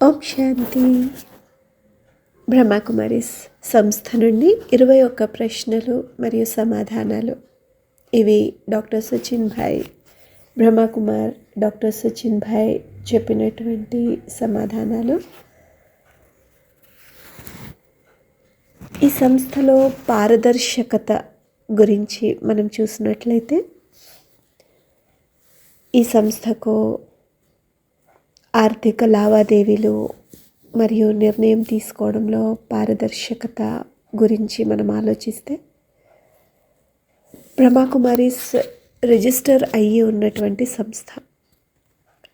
ఓం శాంతి బ్రహ్మకుమారిస్ సంస్థ నుండి ఇరవై ఒక్క ప్రశ్నలు మరియు సమాధానాలు. ఇవి డాక్టర్ సచిన్ భాయ్ బ్రహ్మకుమార్ డాక్టర్ సచిన్ భాయ్ చెప్పినటువంటి సమాధానాలు. ఈ సంస్థలో పారదర్శకత గురించి మనం చూసినట్లయితే ఈ సంస్థకు ఆర్థిక లావాదేవీలు మరియు నిర్ణయం తీసుకోవడంలో పారదర్శకత గురించి మనం ఆలోచిస్తే బ్రహ్మకుమారిస్ రిజిస్టర్ అయ్యి ఉన్నటువంటి సంస్థ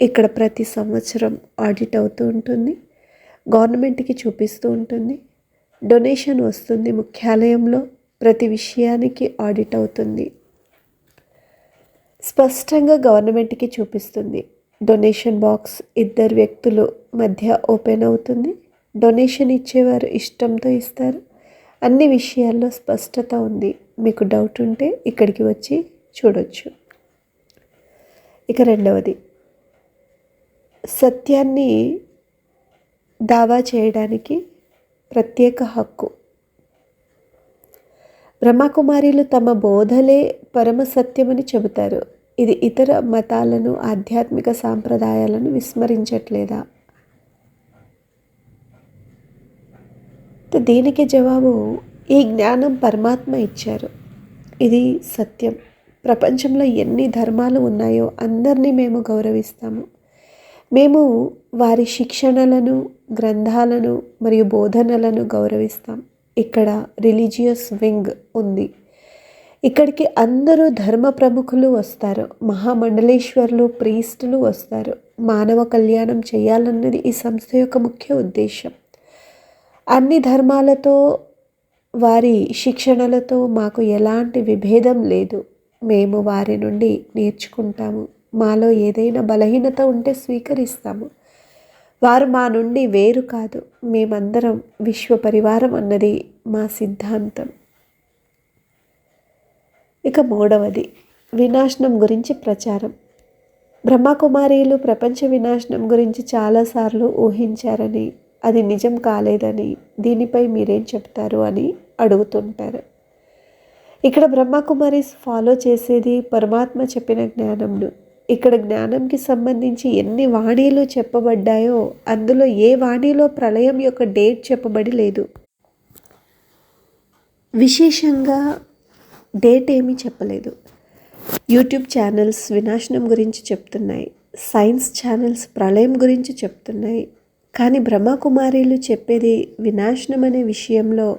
ఇక్కడ ప్రతి సంవత్సరం ఆడిట్ అవుతూ ఉంటుంది గవర్నమెంట్కి చూపిస్తూ ఉంటుంది డొనేషన్ వస్తుంది ముఖ్యాలయంలో ప్రతి విషయానికి ఆడిట్ అవుతుంది. స్పష్టంగా గవర్నమెంట్కి చూపిస్తుంది. డొనేషన్ బాక్స్ ఇద్దరు వ్యక్తులు మధ్య ఓపెన్ అవుతుంది. డొనేషన్ ఇచ్చేవారు ఇష్టంతో ఇస్తారు. అన్ని విషయాల్లో స్పష్టత ఉంది. మీకు డౌట్ ఉంటే ఇక్కడికి వచ్చి చూడొచ్చు. ఇక రెండవది. సత్యాన్ని దావా చేయడానికి ప్రత్యేక హక్కు. బ్రహ్మకుమారిలు తమ బోధలే పరమ సత్యమని చెబుతారు. ఇది ఇతర మతాలను ఆధ్యాత్మిక సాంప్రదాయాలను విస్మరించట్లేదా? దీనికి జవాబు ఈ జ్ఞానం పరమాత్మ ఇచ్చారు. ఇది సత్యం. ప్రపంచంలో ఎన్ని ధర్మాలు ఉన్నాయో అందరినీ మేము గౌరవిస్తాము. మేము వారి శిక్షణలను గ్రంథాలను మరియు బోధనలను గౌరవిస్తాం. ఇక్కడ రిలీజియస్ వింగ్ ఉంది. ఇక్కడికి అందరూ ధర్మ ప్రముఖులు వస్తారు. మహామండలేశ్వర్లు ప్రీస్టులు వస్తారు. మానవ కళ్యాణం చేయాలన్నది ఈ సంస్థ యొక్క ముఖ్య ఉద్దేశం అన్ని ధర్మాలతో వారి శిక్షణలతో మాకు ఎలాంటి విభేదం లేదు. మేము వారి నుండి నేర్చుకుంటాము. మాలో ఏదైనా బలహీనత ఉంటే స్వీకరిస్తాము. వారు మా నుండి వేరు కాదు. మేమందరం విశ్వ పరివారం అన్నది మా సిద్ధాంతం. ఇక మూడవది వినాశనం గురించి ప్రచారం. బ్రహ్మకుమారీలు ప్రపంచ వినాశనం గురించి చాలాసార్లు ఊహించారని అది నిజం కాలేదని దీనిపై మీరేం చెప్తారు అని అడుగుతుంటారు. ఇక్కడ బ్రహ్మకుమారీస్ ఫాలో చేసేది పరమాత్మ చెప్పిన జ్ఞానంను. ఇక్కడ జ్ఞానంకి సంబంధించి ఎన్ని వాణీలు చెప్పబడ్డాయో అందులో ఏ వాణిలో ప్రళయం యొక్క డేట్ చెప్పబడి లేదు. విశేషంగా డేట్ ఏమీ చెప్పలేదు. యూట్యూబ్ ఛానల్స్ వినాశనం గురించి చెప్తున్నాయి. సైన్స్ ఛానల్స్ ప్రళయం గురించి చెప్తున్నాయి. కానీ బ్రహ్మకుమారీలు చెప్పేది వినాశనం అనే విషయంలో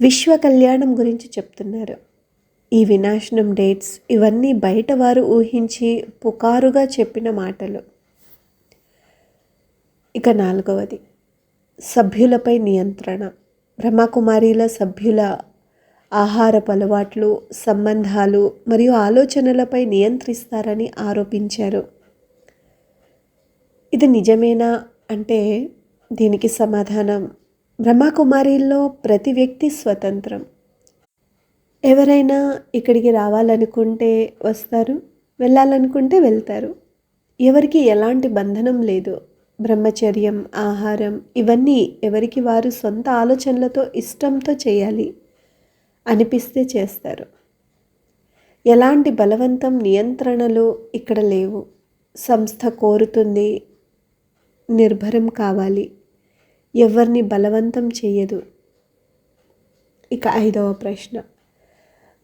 విశ్వ కళ్యాణం గురించి చెప్తున్నారు. ఈ వినాశనం డేట్స్ ఇవన్నీ బయట వారు ఊహించి పుకారుగా చెప్పిన మాటలు. ఇక నాలుగవది. సభ్యులపై నియంత్రణ. బ్రహ్మకుమారీల సభ్యుల ఆహారపు అలవాట్లు సంబంధాలు మరియు ఆలోచనలపై నియంత్రిస్తారని ఆరోపించారు. ఇది నిజమేనా అంటే దీనికి సమాధానం. బ్రహ్మకుమారిల్లో ప్రతి వ్యక్తి స్వతంత్రం. ఎవరైనా ఇక్కడికి రావాలనుకుంటే వస్తారు వెళ్ళాలనుకుంటే వెళ్తారు. ఎవరికి ఎలాంటి బంధనం లేదు. బ్రహ్మచర్యం ఆహారం ఇవన్నీ ఎవరికి వారు సొంత ఆలోచనలతో ఇష్టంతో చేయాలి. అనిపిస్తే చేస్తారు. ఎలాంటి బలవంతం నియంత్రణలు ఇక్కడ లేవు. సంస్థ కోరుతుంది నిర్భరం కావాలి. ఎవరిని బలవంతం చేయదు ఇక ఐదవ ప్రశ్న.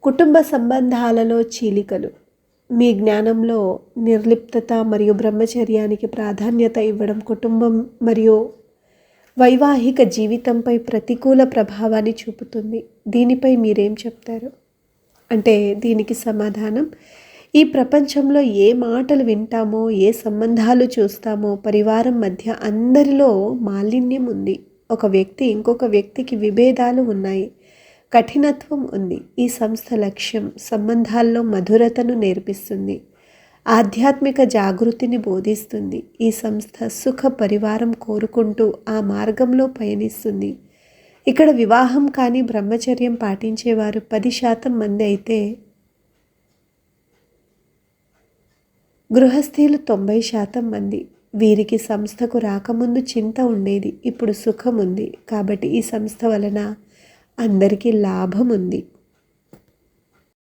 కుటుంబ సంబంధాలలో చీలికలు. మీ జ్ఞానంలో నిర్లిప్తత మరియు బ్రహ్మచర్యానికి ప్రాధాన్యత ఇవ్వడం కుటుంబం మరియు వైవాహిక జీవితంపై ప్రతికూల ప్రభావాన్ని చూపుతుంది. దీనిపై మీరేం చెప్తారు? అంటే దీనికి సమాధానం ఈ ప్రపంచంలో ఏ మాటలు వింటామో ఏ సంబంధాలు చూస్తామో పరివారం మధ్య అందరిలో మాలిన్యం ఉంది. ఒక వ్యక్తి ఇంకొక వ్యక్తికి విభేదాలు ఉన్నాయి. కఠినత్వం ఉంది. ఈ సంస్థ లక్ష్యం సంబంధాల్లో మధురతను నేర్పిస్తుంది. ఆధ్యాత్మిక జాగృతిని బోధిస్తుంది. ఈ సంస్థ సుఖ పరివారం కోరుకుంటూ ఆ మార్గంలో పయనిస్తుంది. ఇక్కడ వివాహం కానీ బ్రహ్మచర్యం పాటించేవారు పది శాతం మంది అయితే గృహస్థీలు తొంభై శాతం మంది. వీరికి సంస్థకు రాకముందు చింత ఉండేది. ఇప్పుడు సుఖం ఉంది. కాబట్టి ఈ సంస్థ వలన అందరికీ లాభం ఉంది.